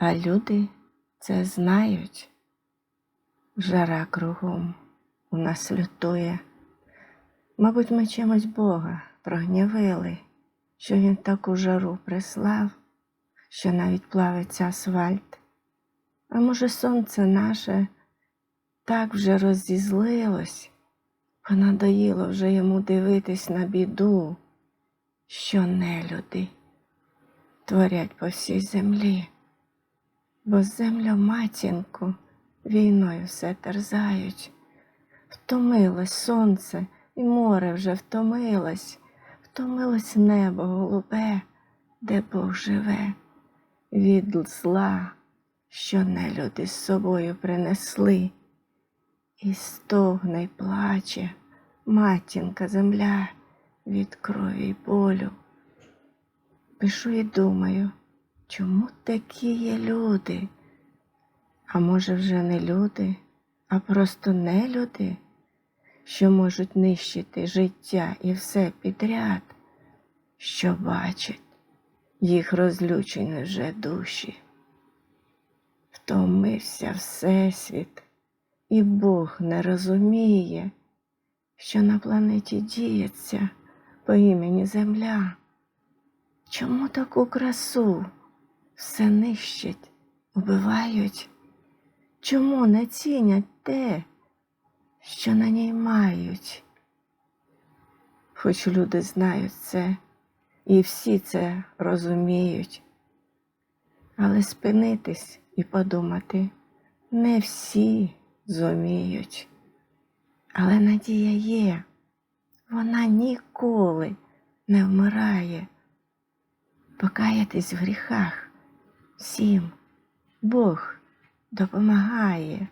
А люди це знають. Жара кругом у нас лютує. Мабуть, ми чимось Бога прогнівили, що він таку жару прислав, що навіть плавиться асфальт. А може, сонце наше так вже розізлилось, понадоїло вже йому дивитись на біду, що нелюди творять по всій землі, бо землю матінку війною все терзають. Втомилось сонце і море вже втомилось, втомилось небо голубе, де Бог живе, від зла, що нелюди з собою принесли, і стогне й плаче матінка земля від крові й болю. Пишу і думаю, чому такі є люди? А може, вже не люди, а просто не люди, що можуть нищити життя і все підряд, що бачать їх розлючені вже душі. Втомився Всесвіт, і Бог не розуміє, що на планеті діється по імені Земля. Чому таку красу все нищать, убивають? Чому не цінять те, що на ній мають? Хоч люди знають це, і всі це розуміють, але спинитись і подумати не всі зуміють. Але надія є, вона ніколи не вмирає. Покаятись в гріхах всім Бог допомагає.